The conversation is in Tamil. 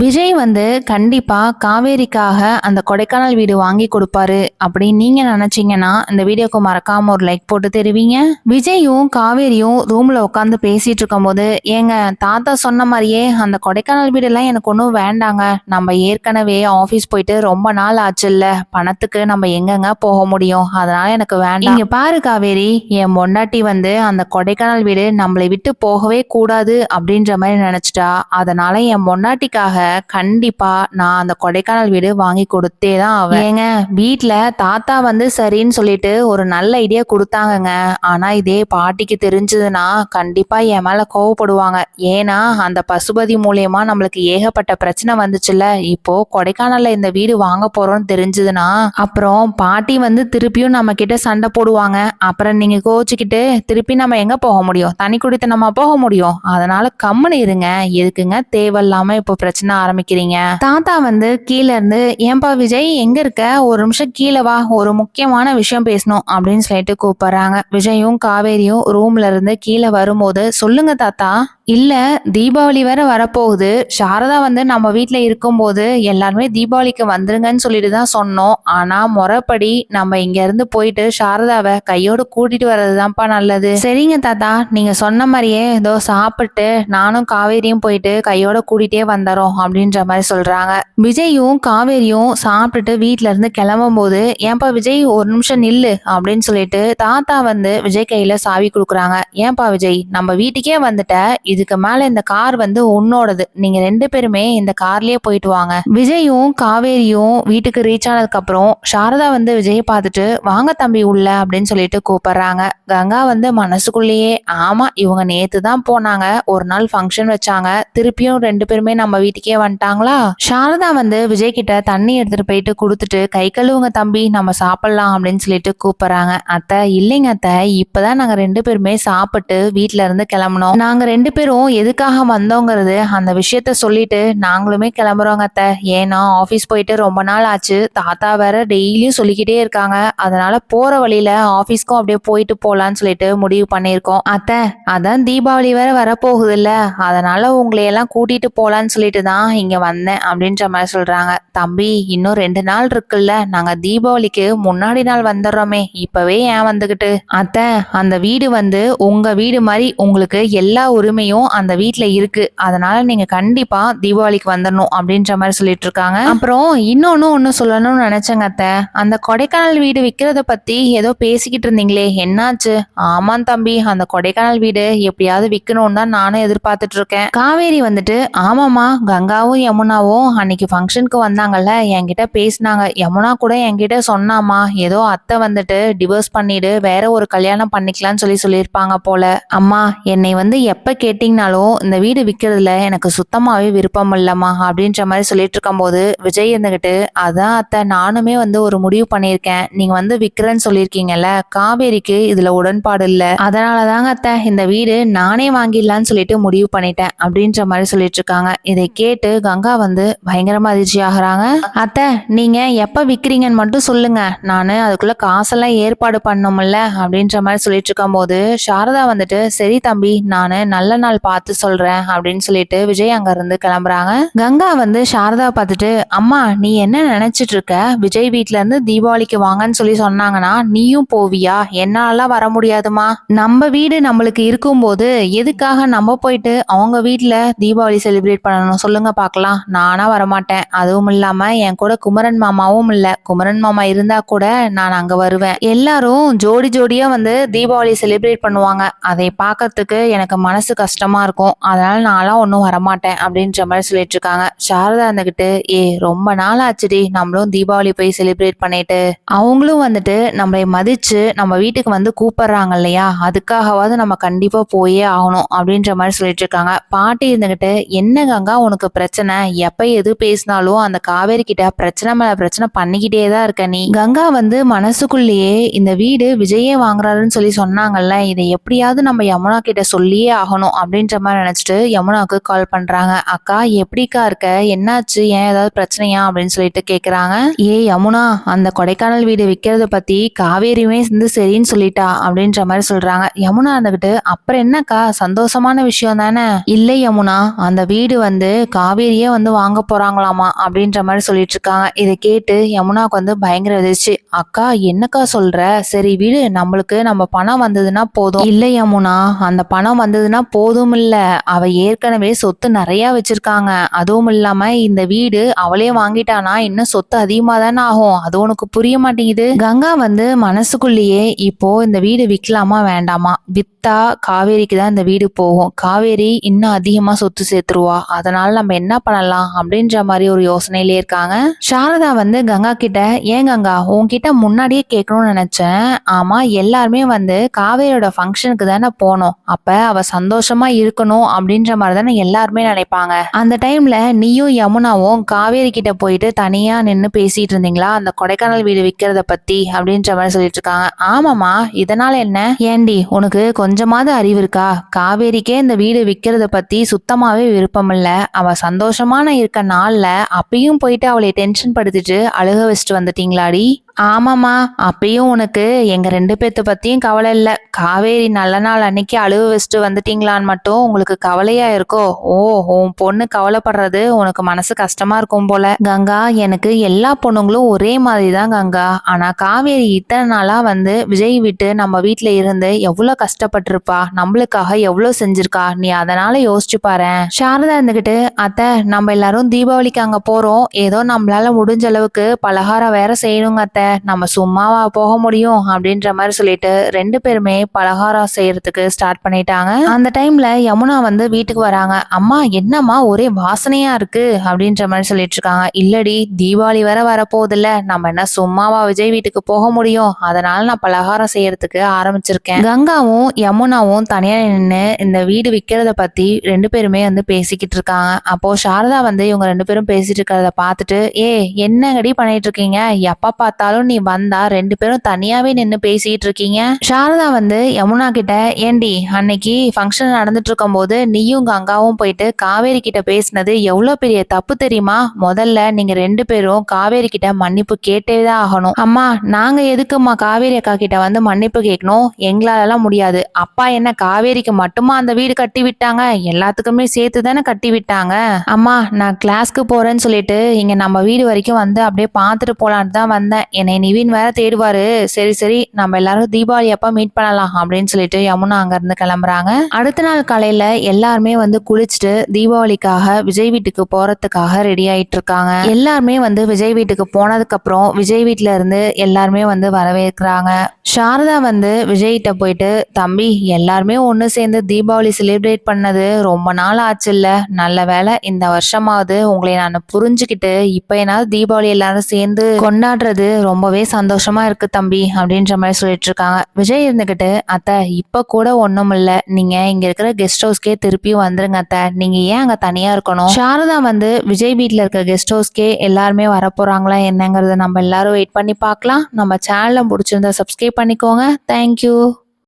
விஜய் வந்து கண்டிப்பா காவேரிக்காக அந்த கொடைக்கானல் வீடு வாங்கி கொடுப்பாரு அப்படின்னு நீங்க நினைச்சீங்கன்னா இந்த வீடியோக்கு மறக்காம ஒரு லைக் போட்டு தெரிவிங்க. விஜயும் காவேரியும் ரூம்ல உட்காந்து பேசிட்டு இருக்கும்போது ஏங்க தாத்தா சொன்ன மாதிரியே அந்த கொடைக்கானல் வீடெல்லாம் எனக்கு ஒன்றும் வேண்டாங்க. நம்ம ஏற்கனவே ஆஃபீஸ் போயிட்டு ரொம்ப நாள் ஆச்சுல்ல. பணத்துக்கு நம்ம எங்கெங்க போக முடியும்? அதனால எனக்கு வேண்டாம். இங்க பாரு காவேரி என் மொண்டாட்டி வந்து அந்த கொடைக்கானல் வீடு நம்மளை விட்டு போகவே கூடாது அப்படின்ற மாதிரி நினைச்சிட்டா. அதனால என் மொண்டாட்டிக்காக கண்டிப்பா நான் அந்த கொடைக்கானல் வீடு வாங்கி கொடுத்தே தான் ஆவேன். ஏங்க? வீட்ல தாத்தா வந்து சரின்னு சொல்லிட்டு ஒரு நல்ல ஐடியா கொடுத்தாங்கங்க. ஆனா இதே பாட்டிக்கு தெரிஞ்சதுன்னா கண்டிப்பா என் மேல கோவப்படுவாங்க. ஏன்னா அந்த பசுபதி மூலியமா நம்மளுக்கு ஏகப்பட்ட பிரச்சனை வந்துச்சுல்ல. இப்போ கொடைக்கானல்ல இந்த வீடு வாங்க போறோம்னு தெரிஞ்சதுன்னா அப்புறம் பாட்டி வந்து திருப்பியும் நம்ம கிட்ட சண்டை போடுவாங்க. அப்புறம் நீங்க கோச்சுக்கிட்டு திருப்பி நம்ம எங்க போக முடியும்? தனி குடித்தனமா போக முடியும். அதனால கம்முன்னு இருங்க. எதுக்குங்க? தேவையில்லாம இப்போ பிரச்சனை ஆரம்பிக்கிறீங்க? தாத்தா வந்து கீழே இருந்து ஏன்பா விஜய் எங்க இருக்க? ஒரு நிமிஷம் கீழே வா ஒரு முக்கியமான விஷயம் பேசணும் அப்படின்னு சொல்லிட்டு கூப்பிடுறாங்க. விஜயும் காவேரியும் ரூம்ல இருந்து கீழே வரும்போது சொல்லுங்க தாத்தா. இல்ல தீபாவளி வேற வரப்போகுது. சாரதா வந்து நம்ம வீட்ல இருக்கும்போது எல்லாருமே தீபாவளிக்கு வந்துருங்கன்னு சொல்லிட்டு தான் சொன்னோம். ஆனா முறைப்படி நம்ம இங்க இருந்து போயிட்டு சாரதாவை கையோடு கூட்டிட்டு வர்றதுதான்ப்பா நல்லது. சரிங்க தாத்தா. நீங்க சொன்ன மாதிரியே ஏதோ சாப்பிட்டு நானும் காவேரியும் போயிட்டு கையோட கூட்டிட்டே வந்துடுறோம் அப்படின்ற மாதிரி சொல்றாங்க. விஜயும் காவேரியும் சாப்பிட்டுட்டு வீட்டுல இருந்து கிளம்பும் போது ஏன்பா விஜய் ஒரு நிமிஷம் நில்லு அப்படின்னு சொல்லிட்டு தாத்தா வந்து விஜய் கையில சாவி கொடுக்குறாங்க. ஏன்பா விஜய் நம்ம வீட்டுக்கே வந்துட்ட. இதுக்கு மேல இந்த கார் வந்து உன்னோடது. நீங்க ரெண்டு பேருமே இந்த கார்லயே போயிட்டு வாங்க. விஜயும் காவேரியும் வீட்டுக்கு ரீச் ஆனதுக்கு அப்புறம் சாரதா வந்து விஜய் பார்த்துட்டு வாங்க தம்பி உள்ள அப்படின்னு சொல்லிட்டு கூப்பிடுறாங்க. கங்கா வந்து மனசுக்குள்ளேயே ஆமா இவங்க நேத்து தான் போனாங்க. ஒரு நாள் ஃபங்க்ஷன் வச்சாங்க. திருப்பியும் ரெண்டு பேருமே நம்ம வீட்டுக்கு வந்துட்டாங்களா? சாரதா வந்து விஜய் கிட்ட தண்ணி எடுத்துட்டு போயிட்டு கொடுத்துட்டு கை கழுவுங்க தம்பி நம்ம சாப்பிடலாம் அப்படின்னு சொல்லிட்டு கூப்பிடுறாங்க. அத்தை இல்லைங்க அத்தை இப்பதான் நாங்க ரெண்டு பேருமே சாப்பிட்டு வீட்டுல இருந்து கிளம்பணும் நாங்க ரெண்டு பேரும் எதுக்காக வந்தோங்கிறது அந்த விஷயத்த சொல்லிட்டு நாங்களுமே கிளம்புறோங்க அத்தை. ஏன்னா ஆபீஸ் போயிட்டு ரொம்ப நாள் ஆச்சு. தாத்தா வேற டெய்லியும் சொல்லிக்கிட்டே இருக்காங்க. அதனால போற வழியில ஆபீஸ்க்கும் அப்படியே போயிட்டு போலான்னு சொல்லிட்டு முடிவு பண்ணியிருக்கோம். அத்தை அதான் தீபாவளி வேற வரப்போகுது இல்ல அதனால உங்களை எல்லாம் கூட்டிட்டு போலான்னு சொல்லிட்டு தான் இங்க வந்தேன் அப்படின்ற மாதிரி சொல்கிறாங்க தம்பி இன்னும் ரெண்டு நாள் இருக்குல்ல. நாங்கள் தீபாவளிக்கு முன்னாடி நாள் வந்துடுறோமே. இப்போவே ஏன் வந்துக்கிட்டு அத்தை அந்த வீடு வந்து உங்கள் வீடு மாதிரி உங்களுக்கு எல்லா உரிமையும் அந்த வீட்டில் இருக்குது அதனால் நீங்கள் கண்டிப்பாக தீபாவளிக்கு வந்துடணும் அப்படின்ற மாதிரி சொல்லிட்டு இருக்காங்க. அப்புறம் இன்னொன்னு ஒன்று சொல்லணும்னு நினச்சேங்க அத்தை. அந்த கொடைக்கானல் வீடு விற்கிறத பற்றி ஏதோ பேசிக்கிட்டு இருந்தீங்களே. என்னாச்சு? ஆமாம் தம்பி அந்த கொடைக்கானல் வீடு எப்படியாவது விற்கணும்னு தான் நானும் எதிர்பார்த்துட்டு இருக்கேன். காவேரி வந்துட்டு ஆமாம்மா கங்காவும் யமுனாவும் அன்னைக்கு ஃபங்க்ஷனுக்கு வந்தாங்கல்ல என்கிட்ட பேசினாங்க. யமுனா கூட என்கிட்ட சொன்னாமா ஏதோ அத்தை வந்துட்டு டிவோர்ஸ் பண்ணிடு வேற ஒரு கல்யாணம் பண்ணிக்கலாம்னு சொல்லி சொல்லியிருப்பாங்க போல. அம்மா என்னை வந்து எப்போ கேட்டிங்கனாலும் இந்த வீடு விற்கிறதுல எனக்கு சுத்தமாகவே விருப்பம் இல்லைம்மா அப்படின்ற மாதிரி சொல்லிட்டு இருக்கும்போது விஜய் இருந்துகிட்டு அதான் அத்தை நானுமே வந்து ஒரு முடிவு பண்ணியிருக்கேன். நீங்க வந்து விற்கிறேன்னு சொல்லியிருக்கீங்கல்ல காவேரிக்கு இதுல உடன்பாடு இல்லை. அதனால தாங்க அத்தை இந்த வீடு நானே வாங்கிடலான்னு சொல்லிட்டு முடிவு பண்ணிட்டேன் அப்படின்ற மாதிரி சொல்லிட்டு இருக்காங்க இதை கேட்டு கங்கா வந்து பயங்கரமா அதிர்ச்சி ஆகுறாங்க. அத்தை நீங்க எப்ப விக்கிறீங்கன்னு மட்டும் சொல்லுங்க. நானு அதுக்குள்ள காசெல்லாம் ஏற்பாடு பண்ணும்ல அப்படின்ற மாதிரி சொல்லிட்டு இருக்கும்போது சாரதா வந்துட்டு சரி தம்பி நானு நல்ல நாள் பார்த்து சொல்றேன் அப்படின்னு சொல்லிட்டு விஜய் அங்க இருந்து கிளம்புறாங்க. கங்கா வந்து சாரதாவை பார்த்துட்டு அம்மா நீ என்ன நினைச்சிட்டு இருக்க? விஜய் வீட்ல இருந்து தீபாவளிக்கு வாங்கன்னு சொல்லி சொன்னாங்கன்னா நீயும் போவியா? என்னாலாம் வர முடியாதுமா? நம்ம வீடு நம்மளுக்கு இருக்கும்போது எதுக்காக நம்ம போயிட்டு அவங்க வீட்டுல தீபாவளி செலிப்ரேட் பண்ணணும் சொல்லுங்க பார்க்கலாம் நானா வரமாட்டேன். அதுவும் இல்லாம என் கூட குமரன் மாமாவும் இல்ல. குமரன் மாமா இருந்தா கூட நான் அங்க வருவேன். எல்லாரும் ஜோடி ஜோடியா வந்து தீபாவளி செலிப்ரேட் பண்ணுவாங்க. அதை பார்க்கறதுக்கு எனக்கு மனசு கஷ்டமா இருக்கும். அதனால நான்லாம் ஒன்றும் வரமாட்டேன் அப்படின்ற மாதிரி சொல்லிட்டு இருக்காங்க. சாரதா இருந்துகிட்டு ஏ ரொம்ப நாள் ஆச்சுடி. நம்மளும் தீபாவளி போய் செலிப்ரேட் பண்ணிட்டு. அவங்களும் வந்துட்டு நம்மளை மதிச்சு நம்ம வீட்டுக்கு வந்து கூப்பிடுறாங்க இல்லையா? அதுக்காகவாவது நம்ம கண்டிப்பா போயே ஆகணும் அப்படின்ற மாதிரி சொல்லிட்டு இருக்காங்க. பாட்டி இருந்துகிட்டு என்ன கங்கா உனக்கு பிரச்சனை. எப்ப எது பேசினாலும் அந்த காவேரி கிட்ட பிரச்சனை மேல பிரச்சனை பண்ணிக்கிட்டே தான் இருக்க நீ. கங்கா வந்து மனசுக்குள்ளேயே இந்த வீடு விஜயே வாங்குறாருன்னு சொல்லி சொன்னாங்கல்ல இதை எப்படியாவது நம்ம யமுனா கிட்ட சொல்லியே ஆகணும் அப்படின்ற மாதிரி நினைச்சிட்டு யமுனாவுக்கு கால் பண்றாங்க. அக்கா எப்படிக்கா இருக்க? என்னாச்சு? ஏன் ஏதாவது பிரச்சனையா? அப்படின்னு சொல்லிட்டு கேக்குறாங்க. ஏ யமுனா அந்த கொடைக்கானல் வீடு விற்கிறத பத்தி காவேரியுமே வந்து சரின்னு சொல்லிட்டா அப்படின்ற மாதிரி சொல்றாங்க. யமுனா இருந்துகிட்டு அப்புறம் என்னக்கா? சந்தோஷமான விஷயம் தானே? இல்லை யமுனா அந்த வீடு வந்து கா காவேரியே வந்து வாங்க போறாங்களாமா அப்படின்ற மாதிரி சொல்லிட்டு இருக்காங்க இதை கேட்டு யமுனாவுக்கு வந்து பயங்கர எதிர்ச்சி அக்கா என்னக்கா சொல்ற? சரி வீடு நம்மளுக்கு நம்ம பணம் வந்ததுன்னா போதும். இல்ல யமுனா அந்த பணம் வந்ததுன்னா போதும் இல்ல. அவ ஏற்கனவே சொத்து நிறைய வச்சிருக்காங்க. அதுவும் இல்லாம இந்த வீடு அவளே வாங்கிட்டானா இன்னும் சொத்து அதிகமா தானே ஆகும். அது உனக்கு புரிய மாட்டேங்குது. கங்கா வந்து மனசுக்குள்ளேயே இப்போ இந்த வீடு விற்கலாமா வேண்டாமா? வித்தா காவேரிக்கு தான் இந்த வீடு போகும். காவேரி இன்னும் அதிகமா சொத்து சேர்த்துருவா. அதனால நம்ம நம்ம என்ன பண்ணலாம் அப்படின்ற மாதிரி ஒரு யோசனையிலே இருக்காங்க. சாரதா வந்து கங்கா கிட்ட ஏன் கங்கா உன்கிட்ட முன்னாடியே கேட்கணும்னு நினைச்சேன். ஆமா எல்லாருமே வந்து காவேரியோட ஃபங்க்ஷனுக்கு தானே போனோம். அப்ப அவ சந்தோஷமா இருக்கணும் அப்படின்ற மாதிரி தானே எல்லாருமே நினைப்பாங்க. அந்த டைம்ல நீயும் யமுனாவும் காவேரி கிட்ட போயிட்டு தனியா நின்று பேசிட்டு இருந்தீங்களா? அந்த கொடைக்கானல் வீடு விற்கிறத பத்தி அப்படின்ற மாதிரி சொல்லிட்டு இருக்காங்க. ஆமாமா இதனால என்ன? ஏண்டி உனக்கு கொஞ்சமாவது அறிவு இருக்கா? காவேரிக்கே இந்த வீடு விற்கிறத பத்தி சுத்தமாவே விருப்பம் இல்ல அவ சந்தோஷமான இருக்க நாளில் அப்பயும் போயிட்டு அவளை டென்ஷன் படுத்திட்டு அழுக வச்சுட்டு வந்துட்டீங்களாடி? ஆமாம்மா அப்பயும் உனக்கு. எங்கள் ரெண்டு பேர்த்த பற்றியும் கவலை இல்லை. காவேரி நல்ல நாள் அன்னைக்கு அழுவ வச்சுட்டு வந்துட்டீங்களான்னு மட்டும் உங்களுக்கு கவலையா இருக்கோ? ஓ உன் பொண்ணு கவலைப்படுறது உனக்கு மனசு கஷ்டமா இருக்கும் போல. கங்கா எனக்கு எல்லா பொண்ணுங்களும் ஒரே மாதிரி தான் கங்கா. ஆனால் காவேரி இத்தனை நாளாக வந்து விஜய் விட்டு நம்ம வீட்டில் இருந்து எவ்வளோ கஷ்டப்பட்டிருப்பா? நம்மளுக்காக எவ்வளோ செஞ்சிருக்கா? நீ அதனால யோசிச்சு பாரு சாரதா இருந்துக்கிட்டு அத்தை நம்ம எல்லாரும் தீபாவளிக்கு அங்கே போகிறோம் ஏதோ நம்மளால முடிஞ்ச அளவுக்கு பலகாரம் வேற செய்யணுங்க அத்தை. நம்ம சும்மாவா போக முடியும் அப்படின்ற மாதிரி சொல்லிட்டு ரெண்டு பேருமே பலகாரம் செய்யறதுக்கு ஸ்டார்ட் பண்ணிட்டாங்க. அந்த டைம்ல யமுனா வந்து வீட்டுக்கு வராங்க. அம்மா என்னம்மா ஒரே வாசனையா இருக்கு அப்படின்ற மாதிரி சொல்லிட்டு இருக்காங்க. இல்லடி தீபாவளி வேற வரப்போகுதுல்ல. நம்ம என்ன சும்மாவா விஜய் வீட்டுக்கு போக முடியும்? அதனால நான் பலகாரம் செய்யறதுக்கு ஆரம்பிச்சிருக்கேன். கங்காவும் யமுனாவும் தனியா நின்று இந்த வீடு விற்கிறத பத்தி ரெண்டு பேருமே வந்து பேசிக்கிட்டு இருக்காங்க. அப்போ சாரதா வந்து இவங்க ரெண்டு பேரும் பேசிட்டு இருக்கிறத பார்த்துட்டு ஏ என்னங்கடி பண்ணிட்டு இருக்கீங்க? எப்ப பார்த்தாலும் நீ வந்தா ரெண்டு பேரும் தனியாவே நின்று பேசிட்டு இருக்கீங்க சாரதா வந்து யமுனா கிட்ட ஏண்டி அன்னைக்கு ஃபங்க்ஷன் நடந்துட்டு இருக்கும் போது நீயும் கங்காவும் போயிட்டு காவேரி கிட்ட பேசினது எவ்வளவு பெரிய தப்பு தெரியுமா? முதல்ல நீங்க ரெண்டு பேரும் காவேரி கிட்ட மன்னிப்பு கேட்டே தான் ஆகணும். அம்மா நாங்க எதுக்கும்மா காவேரி அக்கா கிட்ட வந்து மன்னிப்பு கேட்கணும் எங்களாலலாம் முடியாது. அப்பா என்ன காவேரிக்கு மட்டுமா அந்த வீடு கட்டி விட்டாங்க? எல்லாத்துக்குமே சேர்த்து தானே கட்டி விட்டாங்க? அம்மா நான் கிளாஸ்க்கு போறேன்னு சொல்லிட்டு இங்க நம்ம வீடு வரைக்கும் வந்து அப்படியே பார்த்துட்டு போலான்னு தான் வந்தேன். என்னை நிவின் வேற தேடுவாரு. சரி சரி நம்ம எல்லாரும் தீபாவளி அப்ப மீட் பண்ணலாம் அப்படின்னு சொல்லிட்டு யமுனா அங்க இருந்து கிளம்புறாங்க. அடுத்த நாள் காலையில எல்லாருமே வந்து குளிச்சுட்டு தீபாவளிக்காக விஜய் வீட்டுக்கு போறதுக்காக ரெடி ஆயிட்டு இருக்காங்க. எல்லாருமே வந்து விஜய் வீட்டுக்கு போனதுக்கு அப்புறம் விஜய் வீட்டில் இருந்து எல்லாருமே வந்து வரவேற்கிறாங்க. சாரதா வந்து விஜய்கிட்ட போயிட்டு தம்பி எல்லாருமே ஒன்று சேர்ந்து தீபாவளி செலிப்ரேட் பண்ணது ரொம்ப நாள் ஆச்சு இல்ல நல்ல வேலை இந்த வருஷமாவது உங்களை நான் புரிஞ்சுக்கிட்டு இப்போ என்னாவது தீபாவளி எல்லாரும் சேர்ந்து கொண்டாடுறது ரொம்ப ரொம்பவே சந்தோஷமா இருக்கு தம்பி அப்படின்ற மாதிரி சொல்லிட்டு இருக்காங்க விஜய் இருந்துகிட்டு அத்தை இப்போ கூட ஒன்றும் இல்லை. நீங்க இங்க இருக்கிற கெஸ்ட் ஹவுஸ்க்கே திருப்பி வந்துருங்க அத்தை. நீங்க ஏன் அங்க தனியா இருக்கணும்? சாரதா வந்து விஜய் வீட்டில் இருக்க கெஸ்ட் ஹவுஸ்க்கே எல்லாருமே வரப்போறாங்களா என்னங்கறத நம்ம எல்லாரும் வெயிட் பண்ணி பார்க்கலாம். நம்ம சேனலை பிடிச்சிருந்தா சப்ஸ்கிரைப் பண்ணிக்கோங்க. தேங்க்யூ